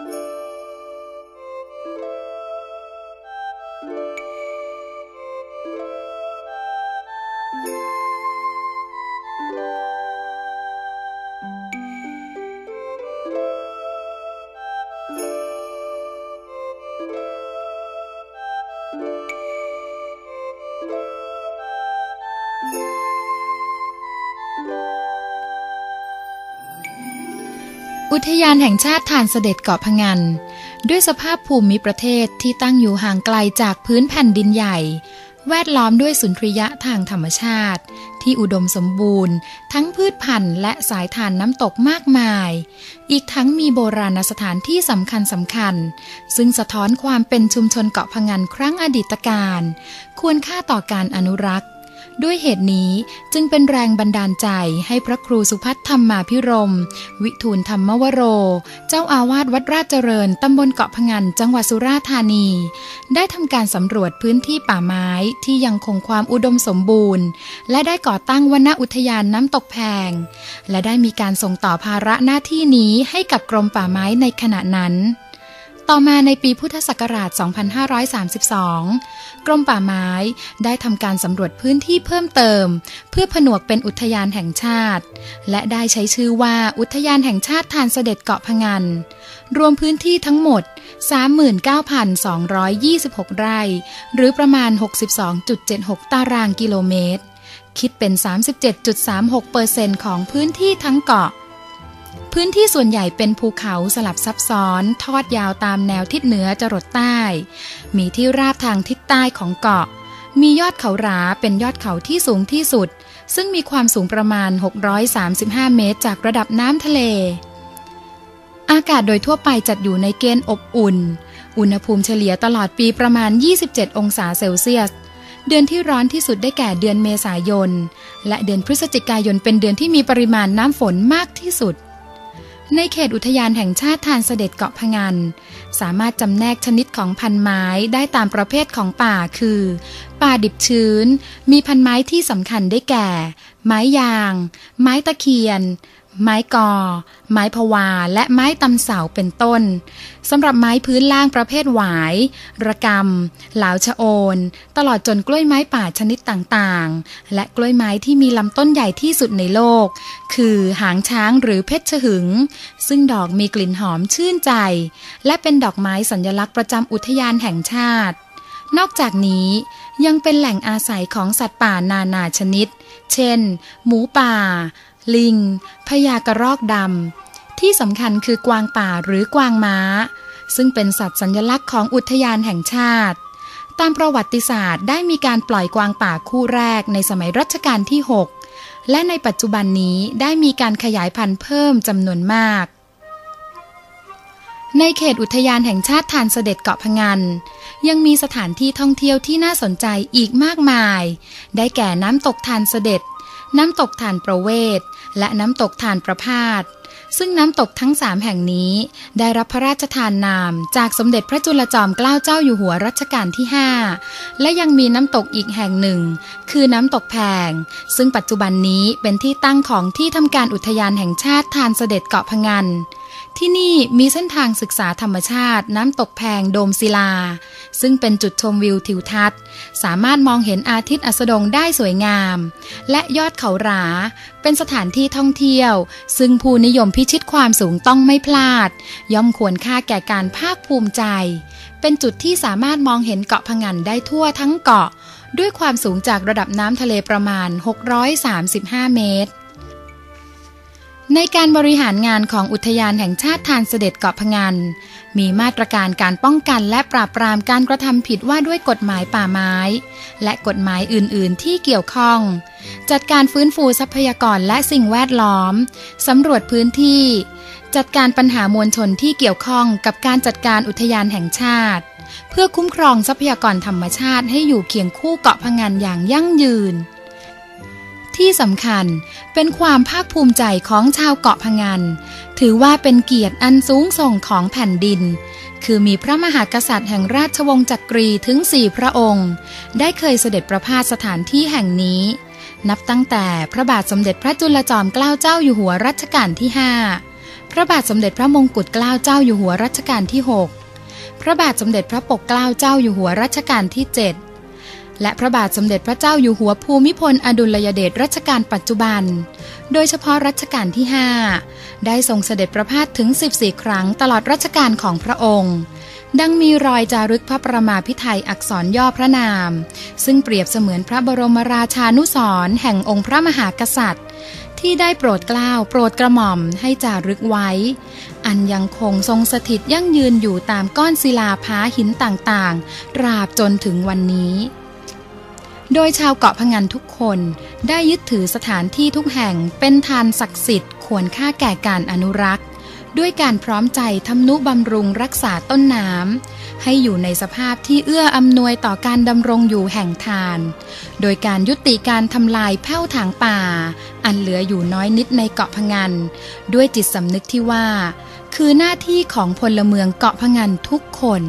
Música อุทยานแห่งชาติฐานเสด็จเกาะพะงัน ด้วยสภาพภูมิประเทศที่ตั้งอยู่ห่างไกลจากพื้นแผ่นดินใหญ่ แวดล้อมด้วยสุนทรียะทางธรรมชาติ ที่อุดมสมบูรณ์ ทั้งพืชพันธุ์และสายทานน้ำตกมากมาย อีกทั้งมีโบราณสถานที่สำคัญสำคัญ ซึ่งสะท้อนความเป็นชุมชนเกาะพะงันครั้งอดีตการ ควรค่าต่อการอนุรักษ์ ด้วยเหตุนี้จึงเป็นแรงบันดาลใจให้พระครูสุพัฒธรรมาพิรม วิทูลธรรมวโร เจ้าอาวาสวัดราชเจริญตำบลเกาะพงันจังหวัดสุราษฎร์ธานี ได้ทำการสำรวจพื้นที่ป่าไม้ที่ยังคงความอุดมสมบูรณ์ และได้ก่อตั้งวนอุทยานน้ำตกแพง และได้มีการส่งต่อภาระหน้าที่นี้ให้กับกรมป่าไม้ในขณะนั้น ต่อมาในปีพุทธศักราช 2532 กรมป่าไม้ได้ทำการสำรวจพื้นที่เพิ่มเติม เพื่อผนวกเป็นอุทยานแห่งชาติ และได้ใช้ชื่อว่าอุทยานแห่งชาติทานเสด็จเกาะพะงัน รวมพื้นที่ทั้งหมด 39,226 ไร่ หรือประมาณ 62.76 ตารางกิโลเมตร คิดเป็น 37.36%ของพื้นที่ทั้งเกาะ พื้นที่ส่วนใหญ่เป็นภูเขาสลับซับซ้อน ทอดยาวตามแนวทิศเหนือจรดใต้ มีที่ราบทางทิศใต้ของเกาะ มียอดเขาราเป็นยอดเขาที่สูงที่สุด ซึ่งมีความสูงประมาณ 635 เมตร จากระดับน้ำทะเล อากาศโดยทั่วไปจัดอยู่ในเกณฑ์อบอุ่น อุณหภูมิเฉลี่ยตลอดปีประมาณ 27 องศาเซลเซียสเดือนที่ร้อนที่สุดได้แก่เดือนเมษายน และเดือนพฤศจิกายนเป็นเดือนที่มีปริมาณน้ำฝนมากที่สุด ในเขตอุทยานแห่งชาติทานเสด็จเกาะพะงัน สามารถจำแนกชนิดของพันไม้ได้ตามประเภทของป่าคือ ป่าดิบชื้น มีพันไม้ที่สำคัญได้แก่ ไม้ยาง ไม้ตะเคียน ไม้กอ ไม้พวา และไม้ตำเสาเป็นต้นสำหรับไม้พื้นล่างประเภทหวาย ระกำเหลาชะโอน ตลอดจนกล้วยไม้ป่าชนิดต่างๆ และกล้วยไม้ที่มีลำต้นใหญ่ที่สุดในโลก คือหางช้างหรือเพชรฉหึง ซึ่งดอกมีกลิ่นหอมชื่นใจ และเป็นดอกไม้สัญลักษณ์ประจำอุทยานแห่งชาติ นอกจากนี้ยังเป็นแหล่งอาศัยของสัตว์ป่านานาชนิด เช่น หมูป่า ลิง พญากระรอกดำ ที่สำคัญคือกวางป่าหรือกวางม้า ซึ่งเป็นสัตว์สัญลักษณ์ของอุทยานแห่งชาติ ตามประวัติศาสตร์ได้มีการปล่อยกวางป่าคู่แรกในสมัยรัชกาลที่ 6 และในปัจจุบันนี้ได้มีการขยายพันธุ์เพิ่มจำนวนมาก ในเขตอุทยานแห่งชาติทานเสด็จเกาะพะงัน ยังมีสถานที่ท่องเที่ยวที่น่าสนใจอีกมากมาย ได้แก่น้ำตกทานเสด็จ น้ำตกทานประเวศ และน้ำตกทานประพาสซึ่งน้ำตกทั้งสามแห่งนี้ได้รับพระราชทานนามจากสมเด็จพระจุลจอมเกล้าเจ้าอยู่หัวรัชกาลที่ 5 และยังมีน้ำตกอีกแห่งหนึ่ง คือน้ำตกแพง ซึ่งปัจจุบันนี้เป็นที่ตั้งของที่ทำการอุทยานแห่งชาติทานเสด็จเกาะพะงัน ที่นี่มีเส้นทางศึกษาธรรมชาติน้ำตกแพงโดมศิลา ซึ่งเป็นจุดชมวิวทิวทัศน์ สามารถมองเห็นอาทิตย์อัสดงได้สวยงาม และยอดเขาหรา เป็นสถานที่ท่องเที่ยว ซึ่งผู้นิยมพิชิตความสูงต้องไม่พลาด ย่อมควรค่าแก่การภาคภูมิใจ เป็นจุดที่สามารถมองเห็นเกาะพงันได้ทั่วทั้งเกาะ ด้วยความสูงจากระดับน้ำทะเลประมาณ 635 เมตร ในการบริหารงานของอุทยานแห่งชาติทานเสด็จเกาะพงัน มีมาตรการการป้องกันและปราบปรามการกระทำผิดว่าด้วยกฎหมายป่าไม้ และกฎหมายอื่น ๆ ที่เกี่ยวข้อง จัดการฟื้นฟูทรัพยากรและสิ่งแวดล้อม สำรวจพื้นที่ จัดการปัญหามวลชนที่เกี่ยวข้องกับการจัดการอุทยานแห่งชาติ เพื่อคุ้มครองทรัพยากรธรรมชาติให้อยู่เคียงคู่เกาะพงันอย่างยั่งยืน ที่สำคัญเป็นความภาคภูมิใจของชาวเกาะพงัน ถือว่าเป็นเกียรติอันสูงส่งของแผ่นดิน คือมีพระมหากษัตริย์แห่งราชวงศ์จักรีถึงสี่พระองค์ ได้เคยเสด็จประพาสสถานที่แห่งนี้ นับตั้งแต่พระบาทสมเด็จพระจุลจอมเกล้าเจ้าอยู่หัวรัชกาลที่ห้าพพระบาทสมเด็จพระมงกุฎเกล้าเจ้าอยู่หัวรัชกาลที่6พระบาทสมเด็จพระปกเกล้าเจ้าอยู่หัวรัชกาลที่7 และพระบาทสมเด็จพระเจ้าอยู่หัวภูมิพลอดุลยเดชรัชกาลปัจจุบัน โดยเฉพาะรัชกาลที่ 5 ได้ทรงเสด็จประพาสถึง 14 ครั้งตลอดรัชกาลของพระองค์ ดังมีรอยจารึกพระประมาพิไทยอักษรย่อพระนาม ซึ่งเปรียบเสมือนพระบรมราชานุสรแห่งองค์พระมหากษัตริย์ ที่ได้โปรดเกล้าโปรดกระหม่อมให้จารึกไว้ อันยังคงทรงสถิตยั่งยืนอยู่ตามก้อนศิลาผาหินต่างๆตราบจนถึงวันนี้ โดยชาวเกาะพงันทุกคนได้ยึดถือสถานที่ทุกแห่งเป็นทานศักดิ์สิทธิ์ควรค่าแก่การอนุรักษ์ ด้วยการพร้อมใจทำนุบำรุงรักษาต้นน้ำให้อยู่ในสภาพที่เอื้ออำนวยต่อการดำรงอยู่แห่งทาน โดยการยุติการทำลายแผ้วถางป่า อันเหลืออยู่น้อยนิดในเกาะพงัน ด้วยจิตสำนึกที่ว่า คือหน้าที่ของพลเมืองเกาะพงันทุกคน